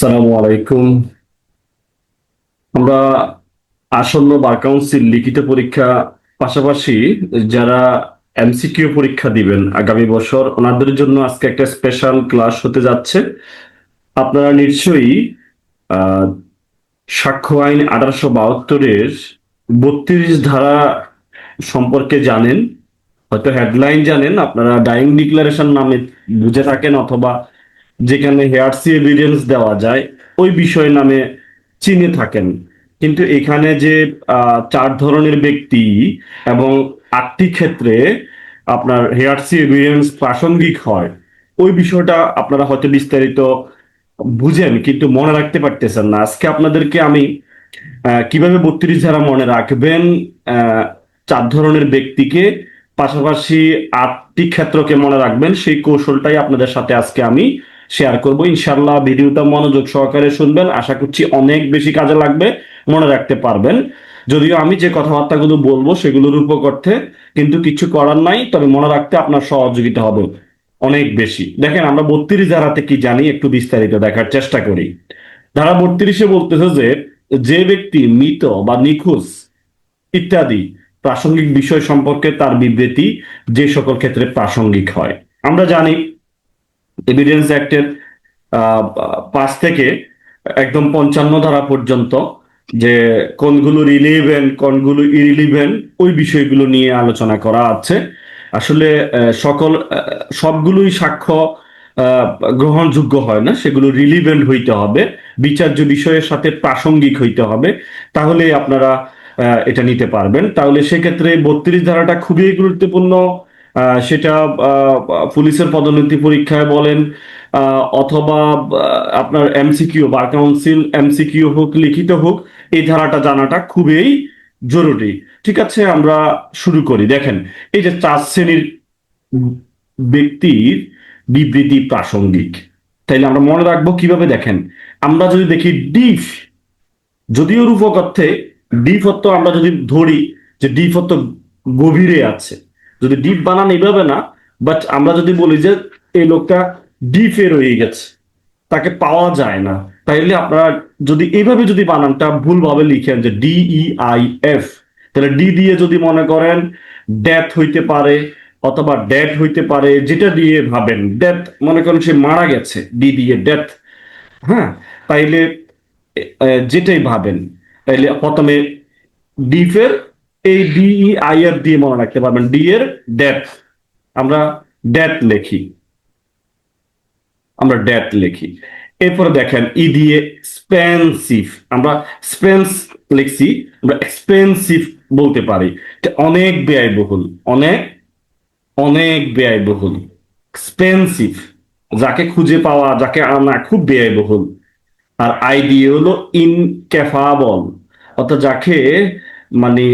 সালামু আলাইকুম। আমরা আসন্ন বার কাউন্সিল লিখিত পরীক্ষা পাশাপাশি যারা এমসিকিউ পরীক্ষা দিবেন আগামী বছর, ওনাদের জন্য আজকে একটা স্পেশাল ক্লাস হতে যাচ্ছে। আপনারা নিশ্চয়ই সাক্ষ্য আইন আঠারোশো বাহাত্তরের বত্রিশ ধারা সম্পর্কে জানেন। হয়তো হেডলাইন জানেন, আপনারা ডাইং ডিক্লারেশন নামে বুঝে থাকেন অথবা যেখানে হেয়ারসি এভিডেন্স দেওয়া যায়, ওই বিষয় নামে চিনে থাকেন। কিন্তু এখানে যে চার ধরনের ব্যক্তি এবং আটটি ক্ষেত্রে আপনার হেয়ারসি এভিডেন্স প্রাসঙ্গিক হয়, ওই বিষয়টা আপনারা হয়তো বিস্তারিত বুঝেন, কিন্তু মনে রাখতে পারতেছেন না। আজকে আপনাদেরকে আমি কীভাবে বত্রিশ ধারা মনে রাখবেন চার ধরনের ব্যক্তিকে, পাশাপাশি আটটি ক্ষেত্রকে মনে রাখবেন, সেই কৌশলটাই আপনাদের সাথে আজকে আমি শেয়ার করব। ইনশাল্লাহ ভিডিওটা মনোযোগ সহকারে শুনবেন। আশা করছি অনেক বেশি কাজে লাগবে। মনে রাখতে পারবেন। যদিও আমি যে কথাবার্তাগুলো বলব সেগুলোর উপকর্থে কিন্তু কিছু করার নাই, তবে মনে রাখতে আপনার সহযোগিতা হবে অনেক বেশি। দেখেন, আমরা বত্রিশ ধারাতে কি জানি একটু বিস্তারিত দেখার চেষ্টা করি। ধারা বত্রিশে বলতেছে যে যে ব্যক্তি মৃত বা নিখোঁজ ইত্যাদি প্রাসঙ্গিক বিষয় সম্পর্কে তার বিবৃতি যে সকল ক্ষেত্রে প্রাসঙ্গিক হয়। আমরা জানি এভিডেন্স অ্যাক্টের পাঁচ থেকে একদম পঞ্চান্ন ধারা পর্যন্ত যে কোনগুলো রিলিভেন্ট কোনগুলো ইরিলিভেন্ট ওই বিষয়গুলো নিয়ে আলোচনা করা আছে। আসলে সকল সবগুলোই সাক্ষ্য গ্রহণযোগ্য হয় না। সেগুলো রিলিভেন্ট হইতে হবে। বিচার্য বিষয়ের সাথে প্রাসঙ্গিক হইতে হবে। তাহলে আপনারা এটা নিতে পারবেন। তাহলে সেক্ষেত্রে বত্রিশ ধারাটা খুবই গুরুত্বপূর্ণ। সেটা পুলিশের পদোন্নতি পরীক্ষায় বলেন অথবা আপনার এমসিকিউ বার কাউন্সিল এমসিকিউ হোক, লিখিত হোক, এই ধারাটা জানাটা খুবই জরুরি। ঠিক আছে, আমরা শুরু করি। দেখেন, এই যে চার শ্রেণির ব্যক্তির বিবৃতি প্রাসঙ্গিক। তাইলে আমরা মনে রাখব কীভাবে দেখেন, আমরা যদি দেখি ডিফ, যদিও রূপক অর্থে ডিপ অর্থ আমরা যদি ধরি যে ডিপ অর্থ গভীরে আছে যদি ডিপ বানান এইভাবে না বাট আমরা যদি বলি যে এই লোকটা ডিপে রয়ে গেছে, তাকে পাওয়া যায় না, তাইলে আপনারা যদি এইভাবে যদি বানানটা ভুলভাবে লিখেন যে ডিই আই এফ তাহলে ডি দিয়ে যদি মনে করেন ডেথ হইতে পারে অথবা ডেথ হইতে পারে, যেটা দিয়ে ভাবেন ডেথ মনে করেন সে মারা গেছে ডি দিয়ে ডেথ হ্যাঁ? তাইলে যেটাই ভাবেন, তাইলে প্রথমে ডিফের এই ডিই আই এর দিয়ে মনে রাখতে পারবেন। ডি এর ডেথ আমরা ডেথ লিখি। আমরা ডেথ লিখি। এরপরে দেখেন ই দিয়ে এক্সপেন্সিভ আমরা স্পেন্স লিখছি, আমরা এক্সপেন্সিভ বলতে পারি। অনেক ব্যয়বহুল, অনেক অনেক ব্যয়বহুল। এক্সপেন্সিভ যাকে খুঁজে পাওয়া, যাকে আনা খুব ব্যয়বহুল। আর আই দিয়ে হলো ইনক্যাফাবল অর্থাৎ যাকে মানে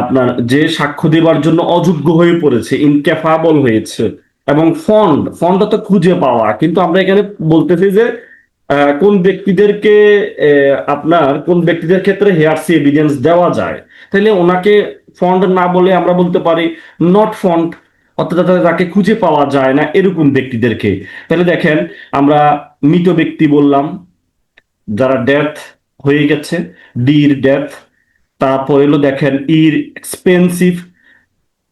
আপনার যে সাক্ষ্য দেবার জন্য অযোগ্য হয়ে পড়েছে ইনক্যাফাবল হয়েছে, এবং ফন্ড ফন্ডটা তো খুঁজে পাওয়া। কিন্তু আমরা এখানে বলতেছি যে কোন ব্যক্তিদেরকে আপনার কোন ব্যক্তিদের ক্ষেত্রে হেয়ারসি এভিডেন্স দেওয়া যায়। তাহলে ওনাকে ফন্ড না বলে আমরা বলতে পারি নট ফন্ড অর্থাৎ তাকে খুঁজে পাওয়া যায় না এরকম ব্যক্তিদেরকে। তাহলে দেখেন, আমরা মৃত ব্যক্তি বললাম, যারা ডেথ হয়ে গেছে ডির ডেথ তারপর এলো দেখেন ইর এক্সপেন্সিভ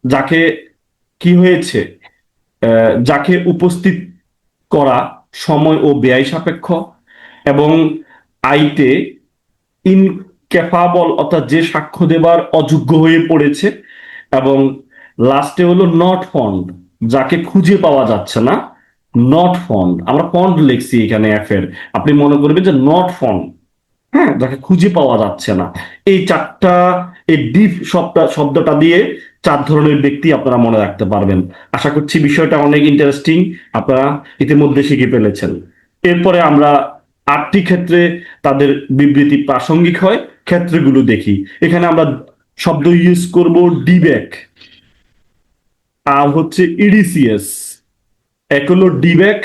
যাকে কি হয়েছে? যাকে উপস্থিত করা সময় ও ব্যয় সাপেক্ষ এবং আইতে ইনক্যাপাবল অর্থাৎ যে সাক্ষ্য দেবার অযোগ্য হয়ে পড়েছে এবং লাস্টে হলো নট ফন্ড যাকে খুঁজে পাওয়া যাচ্ছে না নট ফন্ড আমরা ফন্ড লিখছি এখানে এর। আপনি মনে করবেন যে নট ফন্ড হ্যাঁ যাকে খুঁজে পাওয়া যাচ্ছে না। এই চারটা, এই ডিপ শব্দটা শব্দটা দিয়ে চার ধরনের ব্যক্তি আপনারা মনে রাখতে পারবেন। আশা করছি বিষয়টা অনেক ইন্টারেস্টিং আপনারা ইতিমধ্যে শিখে ফেলেছেন। এরপরে আমরা আটটি ক্ষেত্রে তাদের বিবৃতি প্রাসঙ্গিক হয়, ক্ষেত্রগুলো দেখি। এখানে আমরা শব্দ ইউজ করব ডিব্যাক আর হচ্ছে ইডিসিএস। এক হলো ডিব্যাক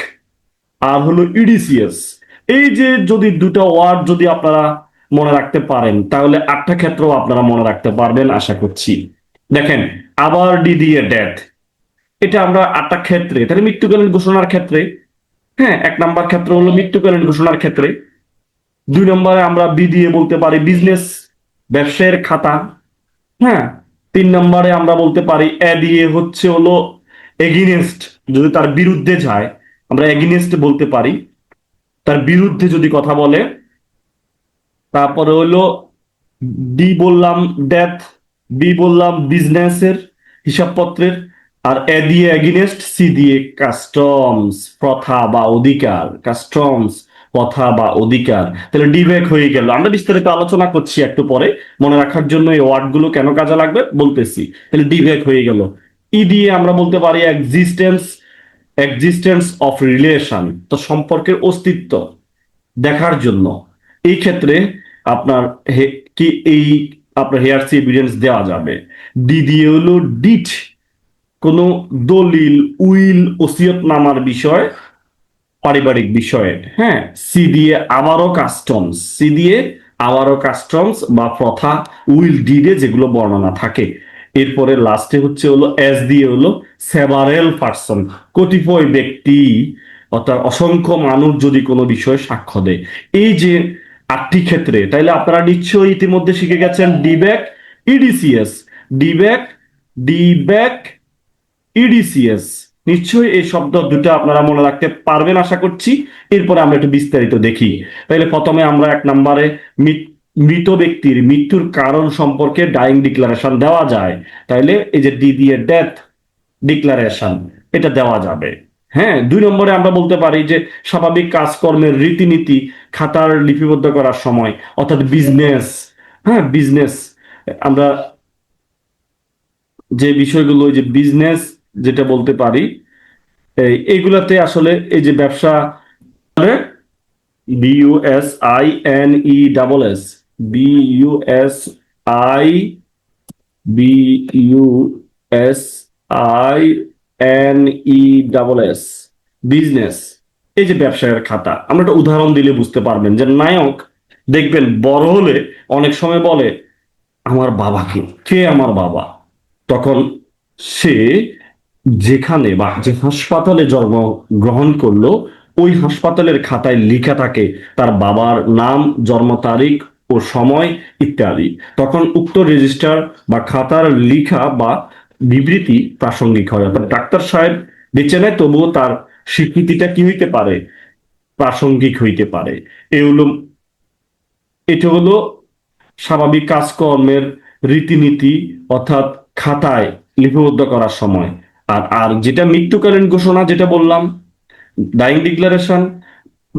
আর হলো ইডিসিএস। এই যে যদি দুটো ওয়ার্ড যদি আপনারা মনে রাখতে পারেন, তাহলে আটটা ক্ষেত্রও আপনারা মনে রাখতে পারবেন, আশা করছি। দেখেন, আবার ডি দিয়ে ডেথ। এটা আমরা আটটা ক্ষেত্রে, তাহলে মৃত্যুকালীন ঘোষণার ক্ষেত্রে হ্যাঁ এক নাম্বার ক্ষেত্র হলো মৃত্যুকালীন ঘোষণার ক্ষেত্রে। দুই নম্বরে আমরা বি বলতে পারি বিজনেস ব্যবসায়ের খাতা। হ্যাঁ তিন নম্বরে আমরা বলতে পারি এ দিয়ে হচ্ছে হলো এগিনেস্ট যদি তার বিরুদ্ধে যায়, আমরা এগিনেস্ট বলতে পারি। তার বিরুদ্ধে যদি কথা বলে, তারপরে হলো ডি বললাম ডেথ বি বললাম বিজনেসের হিসাবপত্রের, আর এ দিয়ে এগিনেস্ট সি দিয়ে কাস্টমস প্রথা বা অধিকার কাস্টমস কথা বা অধিকার। তাহলে ডিবেক হয়ে গেল। আমরা বিস্তারিত আলোচনা করছি একটু পরে। মনে রাখার জন্য এই ওয়ার্ডগুলো কেন কাজে লাগবে বলতেছি। তাহলে ডিবেক হয়ে গেল। ই দিয়ে আমরা বলতে পারি এক্সিস্টেন্স এক্সিস্টেন্স অফ রিলেশন তো সম্পর্কের অস্তিত্ব দেখার জন্য। এই ক্ষেত্রে আপনার কি এই আপনার হেয়ারসি এভিডেন্স দেওয়া যাবে। ডি হলো ডিট কোনো দলিল, উইল, ওসিয়ত নামার বিষয়, পারিবারিক বিষয়ে হ্যাঁ? সি দিয়ে আবারও কাস্টমস সি দিয়ে আবারও কাস্টমস বা প্রথা উইল ডিডে যেগুলো বর্ণনা থাকে। এরপরে লাস্টে হচ্ছে হলো এস দিয়ে হলো সেভারেল পার্সন কতিপয় ব্যক্তি, অর্থাৎ অসংখ্য মানুষ যদি কোনো বিষয়ে সাক্ষ্য দেয়। এই যে আটটি ক্ষেত্রে, তাইলে আপনারা নিশ্চয়ই ইতিমধ্যে শিখে গেছেন ডিব্যাক ইডিসিএস ডিব্যাক ডিব্যাক ইডিসিএস নিশ্চয়ই এই শব্দ দুটো আপনারা মনে রাখতে পারবেন, আশা করছি। এরপরে আমরা একটু বিস্তারিত দেখি। তাহলে প্রথমে আমরা এক নম্বরে মৃত- মৃত ব্যক্তির মৃত্যুর কারণ সম্পর্কে ডাইং ডিক্লারেশন দেওয়া যায়। তাইলে এই যে ডি দিয়ে ডেথ ডিক্লারেশন এটা দেওয়া যাবে। হ্যাঁ দুই নম্বরে আমরা বলতে পারি যে স্বাভাবিক কাজকর্মের রীতিনীতি খাতার লিপিবদ্ধ করার সময়, অর্থাৎ বিজনেস হ্যাঁ বিজনেস আমরা যে বিষয়গুলো যে বিজনেস যেটা বলতে পারি এইগুলাতে আসলে এই যে ব্যবসা B U I N E double S B U S I B U S I N E double S business এই যে ব্যবসায়ের খাতা, আমরা একটা উদাহরণ দিলে বুঝতে পারবেন যে নায়ক, দেখবেন বড় হলে অনেক সময় বলে, আমার বাবাকে কে? আমার বাবা? তখন সে যেখানে বা যে হাসপাতালে জন্ম গ্রহণ করল, ওই হাসপাতালের খাতায় লেখা থাকে তার বাবার নাম, জন্ম তারিখ ও সময় ইত্যাদি। তখন উক্ত রেজিস্টার বা খাতার লিখা বা বিবৃতি প্রাসঙ্গিক হয়। অর্থাৎ ডাক্তার সাহেব বেঁচে নেয়, তবুও তার স্বীকৃতিটা কি হইতে পারে? প্রাসঙ্গিক হইতে পারে। এ হলো, এটা হলো স্বাভাবিক কাজকর্মের রীতিনীতি, অর্থাৎ খাতায় লিপিবদ্ধ করার সময়। আর আর যেটা মৃত্যুকালীন ঘোষণা, যেটা বললাম ডাইং ডিক্লারেশন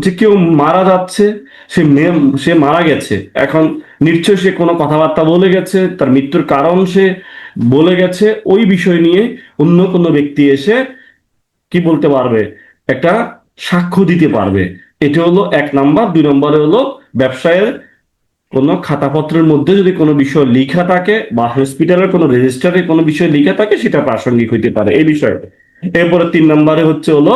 যে কেউ মারা যাচ্ছে, সে সে মারা গেছে। এখন নিশ্চয় সে কোনো কথাবার্তা বলে গেছে, তার মৃত্যুর কারণ সে বলে গেছে, ওই বিষয় নিয়ে অন্য কোনো ব্যক্তি এসে কি বলতে পারবে? একটা সাক্ষ্য দিতে পারবে। এটা হলো এক নাম্বার। দুই নম্বরে হলো ব্যবসায়ের কোনো খাতাপত্রের মধ্যে যদি কোনো বিষয় লিখা থাকে বা হসপিটালের কোনো রেজিস্টারে কোনো বিষয় লিখা থাকে, সেটা প্রাসঙ্গিক হইতে পারে এই বিষয়ে। এরপরে তিন নম্বরে হচ্ছে হলো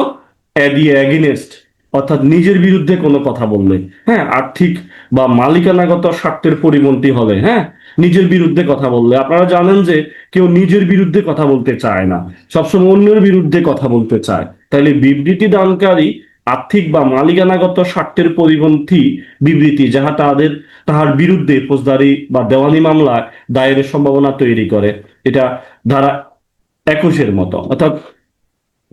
অ্যাডি অ্যাগিনেস্ট অর্থাৎ নিজের বিরুদ্ধে কোনো কথা বললে হ্যাঁ আর্থিক বা মালিকানাগত স্বার্থের পরিপন্থী হলে হ্যাঁ নিজের বিরুদ্ধে কথা বললে। আপনারা জানেন যে কেউ নিজের বিরুদ্ধে কথা বলতে চায় না, সবসময় অন্যের বিরুদ্ধে কথা বলতে চায়। তাহলে বিবৃতি দানকারী আর্থিক বা মালিকানাগত স্বার্থের পরিপন্থী বিবৃতি যাহা তাদের, তাহার বিরুদ্ধে ফৌজদারি বা দেওয়ানি মামলায় দায়েরের সম্ভাবনা তৈরি করে, এটা ধারা একুশের মতো। অর্থাৎ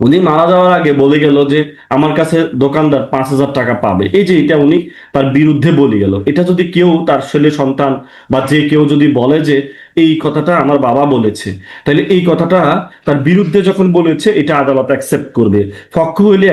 উনি মারা যাওয়ার আগে বলে গেল যে আমার কাছে দোকানদার পাঁচ হাজার টাকা পাবে। এই যে এটা উনি তার বিরুদ্ধে বলে গেল। এটা যদি কেউ তার ছেলে, সন্তান বা যে কেউ যদি বলে যে এই কথাটা আমার বাবা বলেছে, তাহলে এই কথাটা তার বিরুদ্ধে যখন বলেছে, এটা আদালত অ্যাকসেপ্ট করবে। পক্ষ হইলে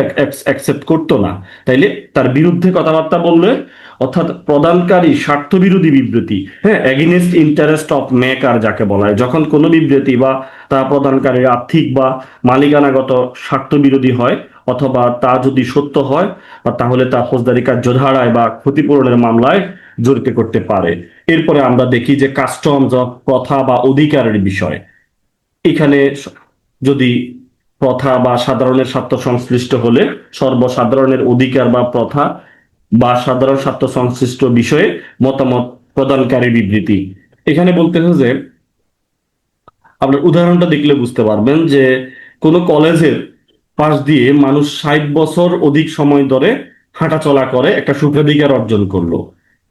অ্যাকসেপ্ট করতো না। তাইলে তার বিরুদ্ধে কথাবার্তা বললে অর্থাৎ প্রদানকারী স্বার্থবিরোধী বিবৃতি হ্যাঁ। এগেনস্ট ইন্টারেস্ট অফ মেকার যাকে বলা হয়। যখন কোনো বিবৃতি বা তা প্রদানকারী আর্থিক বা মালিকানাগত স্বার্থবিরোধী হয় অথবা তা যদি সত্য হয় বা তাহলে তা ফৌজদারি কার্যধারায় বা ক্ষতিপূরণের মামলায় জড়িত করতে পারে। এরপরে আমরা দেখি যে কাস্টমস অফ প্রথা বা অধিকারের বিষয়। এখানে যদি প্রথা বা সাধারণের স্বার্থ সংশ্লিষ্ট হলে সর্বসাধারণের অধিকার বা প্রথা বা সাধারণ স্বার্থ সংশ্লিষ্ট বিষয়ে মতামত প্রদানকারী বিবৃতি। এখানে বলতে হয় যে, আপনার উদাহরণটা দেখলে বুঝতে পারবেন যে, কোনো কলেজের পাশ দিয়ে মানুষ ষাট বছর অধিক সময় ধরে হাঁটাচলা করে, একটা সুখাধিকার অর্জন করল।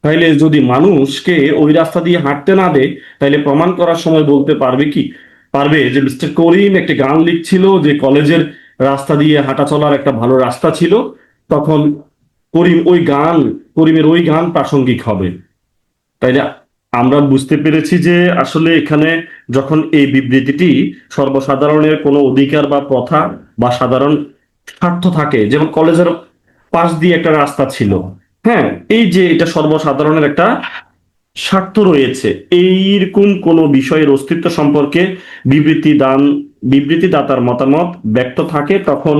তাইলে যদি মানুষকে ওই রাস্তা দিয়ে হাঁটতে না দেয়, তাইলে প্রমাণ করার সময় বলতে পারবে কি? পারবে যে মিস্টার করিম একটা গান লিখছিল যে কলেজের রাস্তা দিয়ে হাঁটা চলার একটা ভালো রাস্তা ছিল। তখন করিম ওই গান, করিমের ওই গান প্রাসঙ্গিক হবে। তাইলে আমরা বুঝতে পেরেছি যে আসলে এখানে যখন এই বিবৃতিটি সর্বসাধারণের কোনো অধিকার বা প্রথা বা সাধারণ স্বার্থ থাকে, যেমন কলেজের পাশ দিয়ে একটা রাস্তা ছিল হ্যাঁ এই যে এটা সর্বসাধারণের একটা স্বার্থ রয়েছে, এইরকম কোনো বিষয়ের অস্তিত্ব সম্পর্কে বিবৃতি দান বিবৃতি দাতার মতামত ব্যক্ত থাকে, তখন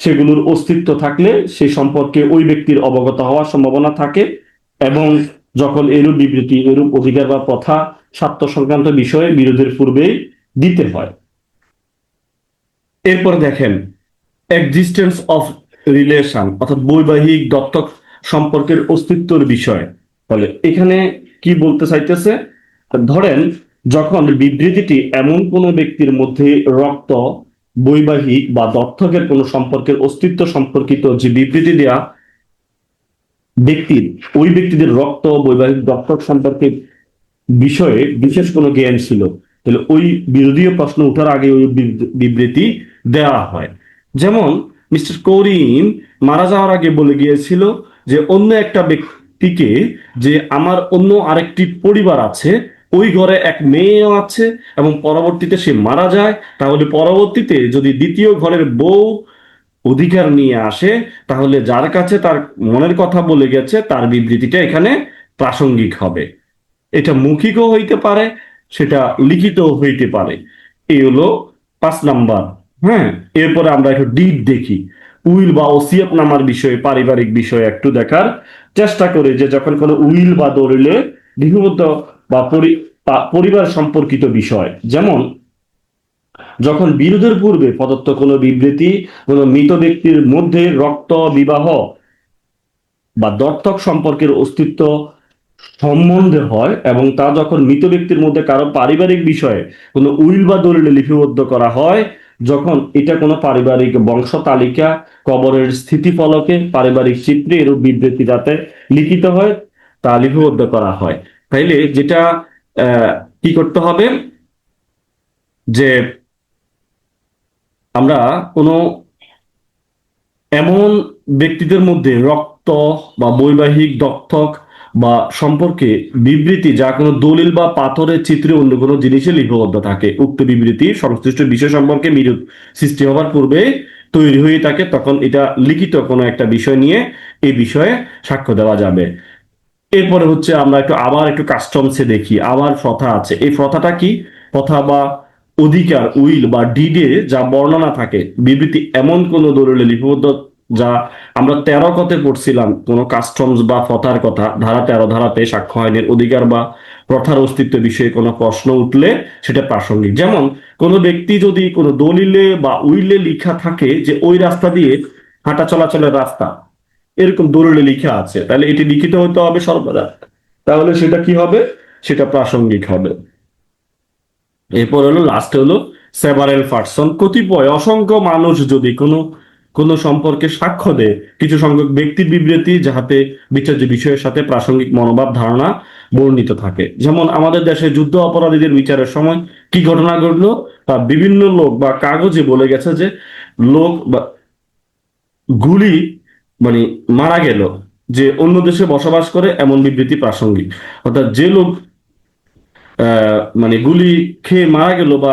সেগুলোর অস্তিত্ব থাকলে সেই সম্পর্কে ওই ব্যক্তির অবগত হওয়ার সম্ভাবনা থাকে এবং যখন এরূপ বিবৃতি, এরূপ অধিকার বা প্রথা স্বার্থ সংক্রান্ত বিষয়ে বিরোধের পূর্বেই দিতে হয়। এরপর দেখেন এক্সিস্টেন্স অফ রিলেশন অর্থাৎ বৈবাহিক দত্তক সম্পর্কের অস্তিত্বের বিষয়। বলে এখানে কি বলতে চাইতেছে? ধরেন, যখন বিবৃতিটি এমন কোনো ব্যক্তির মধ্যে রক্ত বৈবাহিক বা দত্তকের কোনো সম্পর্কের অস্তিত্ব সম্পর্কিত যে বিবৃতি দেয়া ব্যক্তির, ওই ব্যক্তিদের রক্ত, বৈবাহিক দত্তক সম্পর্কে বিষয়ে বিশেষ কোনো জ্ঞান ছিল। তাহলে ওই বিরোধীয় প্রশ্ন ওঠার আগে ওই বিব- বিবৃতি দেওয়া হয়। যেমন মিস্টার করিম মারা যাওয়ার আগে বলে গিয়েছিল যে অন্য একটা ব্যক্তিকে যে আমার অন্য আরেকটি পরিবার আছে ওই ঘরে এক মেয়েও আছে এবং পরবর্তীতে সে মারা যায়। তাহলে পরবর্তীতে যদি দ্বিতীয় ঘরের বউ অধিকার নিয়ে আসে, তাহলে যার কাছে তার মনের কথা বলে গেছে, তার বিবৃতিটা এখানে প্রাসঙ্গিক হবে। এটা মৌখিকও হইতে পারে, সেটা লিখিতও হইতে পারে। এই হলো পাঁচ নাম্বার। হ্যাঁ এরপরে আমরা একটু ডিড দেখি। উইল বা ওসিয়ত নামার বিষয়ে, পারিবারিক বিষয়ে একটু দেখার চেষ্টা করে যে যখন কোনো উইল বা দলিলে লিপিবদ্ধ বা পরি- পরিবার সম্পর্কিত বিষয়। যেমন, যখন বিরোধের পূর্বে প্রদত্ত কোনো বিবৃতি কোনো মৃত ব্যক্তির মধ্যে রক্ত বিবাহ বা দত্তক সম্পর্কের অস্তিত্ব সম্বন্ধে হয় এবং তা যখন মৃত ব্যক্তির মধ্যে কারও পারিবারিক বিষয়ে কোনো উইল বা দলিলে লিপিবদ্ধ করা হয়, যখন এটা কোনো পারিবারিক বংশ তালিকা, কবরের স্থিতিফলকে পারিবারিক চিত্রে এরূপ বিবৃতি যাতে লিখিত হয়, তা লিপিবদ্ধ করা হয়। তাইলে যেটা কি করতে হবে? যে আমরা কোনো এমন ব্যক্তিদের মধ্যে রক্ত বা বৈবাহিক দত্তক বা সম্পর্কে বিবৃতি, যা কোনো দলিল বা পাথরের চিত্রে অন্য কোনো জিনিসে লিপিবদ্ধ থাকে, উক্ত বিবৃতি সংশ্লিষ্ট বিষয় সম্পর্কে বিরোধ সৃষ্টি হওয়ার পূর্বে তৈরি হয়ে থাকে, তখন এটা লিখিত কোনো একটা বিষয় নিয়ে এই বিষয়ে সাক্ষ্য দেওয়া যাবে। এরপরে হচ্ছে আমরা একটু আবার একটু কাস্টমসে দেখি, আবার প্রথা আছে। এই প্রথাটা কি? প্রথা বা অধিকার, উইল বা ডিডে যা বর্ণনা থাকে, বিবৃতি এমন কোন দলিলে লিপিবদ্ধ যা আমরা তেরো কতে পড়ছিলাম, কোন কাস্টমস বা প্রথার কথা, ধারা তেরো ধারাতে সাক্ষ্য আইনের অধিকার বা প্রথার অস্তিত্ব বিষয়ে কোনো প্রশ্ন উঠলে সেটা প্রাসঙ্গিক। যেমন, কোনো ব্যক্তি যদি কোনো দলিলে বা উইলে লিখা থাকে যে ওই রাস্তা দিয়ে হাঁটা চলাচলের রাস্তা এরকম দলিলে লেখা আছে। তাহলে এটি লিখিত হতে হবে সর্বদা। তাহলে সেটা কি হবে? সেটা প্রাসঙ্গিক হবে। এরপর হলো লাস্টে হলো সেভারেল পার্সন কতিপয় অসংখ্য মানুষ যদি কোনো কোনো সম্পর্কে সাক্ষ্য দেয়, কিছু সংখ্যক ব্যক্তির বিবৃতি যাহাতে বিচার্য বিষয়ের সাথে প্রাসঙ্গিক মনোভাব, ধারণা বর্ণিত থাকে। যেমন আমাদের দেশে যুদ্ধ অপরাধীদের বিচারের সময় কি ঘটনা ঘটলো? তা বিভিন্ন লোক বা কাগজে বলে গেছে যে, লোক বা গুলি মানে মারা গেল যে অন্য দেশে বসবাস করে এমন বিবৃতি প্রাসঙ্গিক। অর্থাৎ যে লোক মানে গুলি খেয়ে মারা গেল বা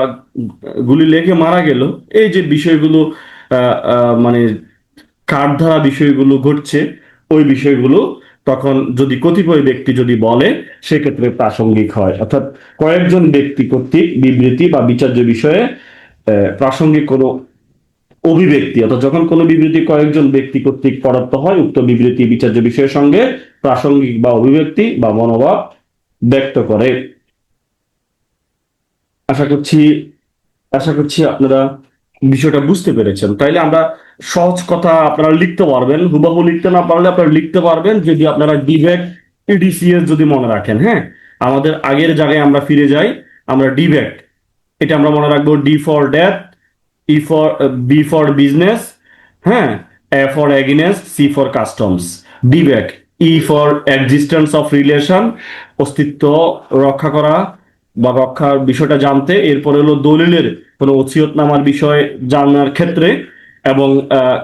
গুলি লেগে মারা গেল, এই যে বিষয়গুলো মানে কাঠধারা বিষয়গুলো ঘটছে, ওই বিষয়গুলো তখন যদি কতিপয় ব্যক্তি যদি বলে, সেক্ষেত্রে প্রাসঙ্গিক হয়। অর্থাৎ কয়েকজন ব্যক্তি কর্তৃক বিবৃতি বা বিচার্য বিষয়ে প্রাসঙ্গিক কোনো অভিব্যক্তি, অর্থাৎ যখন কোনো বিবৃতি কয়েকজন ব্যক্তি কর্তৃক প্রদত্ত হয়, উক্ত বিবৃতি বিচার্য বিষয়ের সঙ্গে প্রাসঙ্গিক বা অভিব্যক্তি বা মনোভাব ব্যক্ত করে। আশা করছি আশা করছি আপনারা বিষয়টা বুঝতে পেরেছেন। তাইলে আমরা সহজ কথা আপনারা লিখতে পারবেন, হুবাহু লিখতে না পারলে আপনারা লিখতে পারবেন, যদি আপনারা ডিবেট ইডিসিএস যদি মনে রাখেন হ্যাঁ? আমাদের আগের জায়গায় আমরা ফিরে যাই, আমরা ডিবেট এটা আমরা মনে রাখব D for death E for B for business হ্যাঁ? A for এগিনেস C for customs debate E for existence of relation অস্তিত্ব রক্ষা করা বা রক্ষার বিষয়টা জানতে, এরপরে হলো দলিলের কোনো ওসিয়তনামার বিষয় জানার ক্ষেত্রে এবং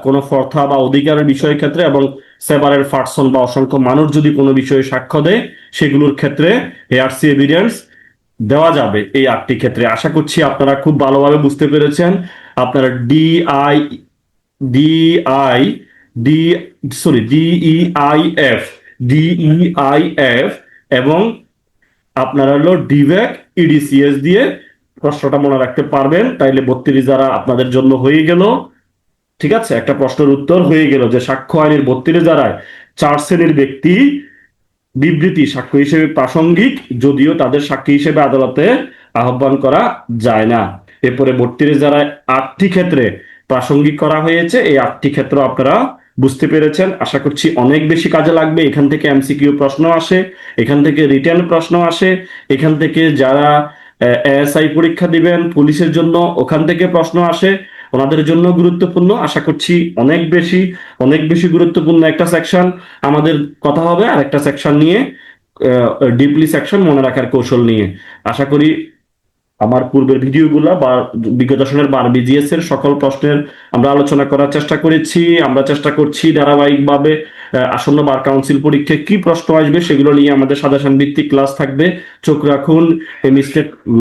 কোনো ফর্থা বা অধিকারের বিষয়ের ক্ষেত্রে এবং সেবারের ফার্সন বা অসংখ্য মানুষ যদি কোনো বিষয়ে সাক্ষ্য দেয়, সেগুলোর ক্ষেত্রে এআরসি এভিডেন্স দেওয়া যাবে এই আটটি ক্ষেত্রে। আশা করছি আপনারা খুব ভালোভাবে বুঝতে পেরেছেন। আপনারা D I D I D I D sorry D E I F D E I F এবং আপনারা হলো ডিভ্যাক ইডিসিএস দিয়ে প্রশ্নটা মনে রাখতে পারবেন। তাইলে বত্রিশ যারা আপনাদের জন্য হয়ে গেল। ঠিক আছে? একটা প্রশ্নের উত্তর হয়ে গেল যে সাক্ষ্য আইনের বত্রিশ দ্বারায় চার শ্রেণির ব্যক্তি বিবৃতি সাক্ষ্য হিসেবে প্রাসঙ্গিক, যদিও তাদের সাক্ষী হিসেবে আদালতে আহ্বান করা যায় না। এরপরে বত্রিশ যারা আটটি ক্ষেত্রে প্রাসঙ্গিক করা হয়েছে। এই আটটি ক্ষেত্র আপনারা বুঝতে পেরেছেন। আশা করছি অনেক বেশি কাজে লাগবে। এখান থেকে এমসিকিউ প্রশ্ন আসে, এখান থেকে রিটার্ন প্রশ্ন আসে, এখান থেকে যারা এএসআই পরীক্ষা দিবেন, পুলিশের জন্য ওখান থেকে প্রশ্ন আসে। ওনাদের জন্য গুরুত্বপূর্ণ। আশা করছি অনেক বেশি অনেক বেশি গুরুত্বপূর্ণ একটা সেকশন আমাদের কথা হবে। আর একটা সেকশন নিয়ে ডিপলি সেকশন মনে রাখার কৌশল নিয়ে। আশা করি আমার পূর্বের ভিডিওগুলো বা বিগত বার বিজিএস এর সকল প্রশ্নের আমরা আলোচনা করার চেষ্টা করেছি। আমরা চেষ্টা করছি ধারাবাহিকভাবে আসন্ন বার কাউন্সিল পরীক্ষায় কি প্রশ্ন আসবে সেগুলো নিয়ে আমাদের সাজেশন ভিত্তিক ক্লাস থাকবে। চোখ রাখুন এই মিস্টেক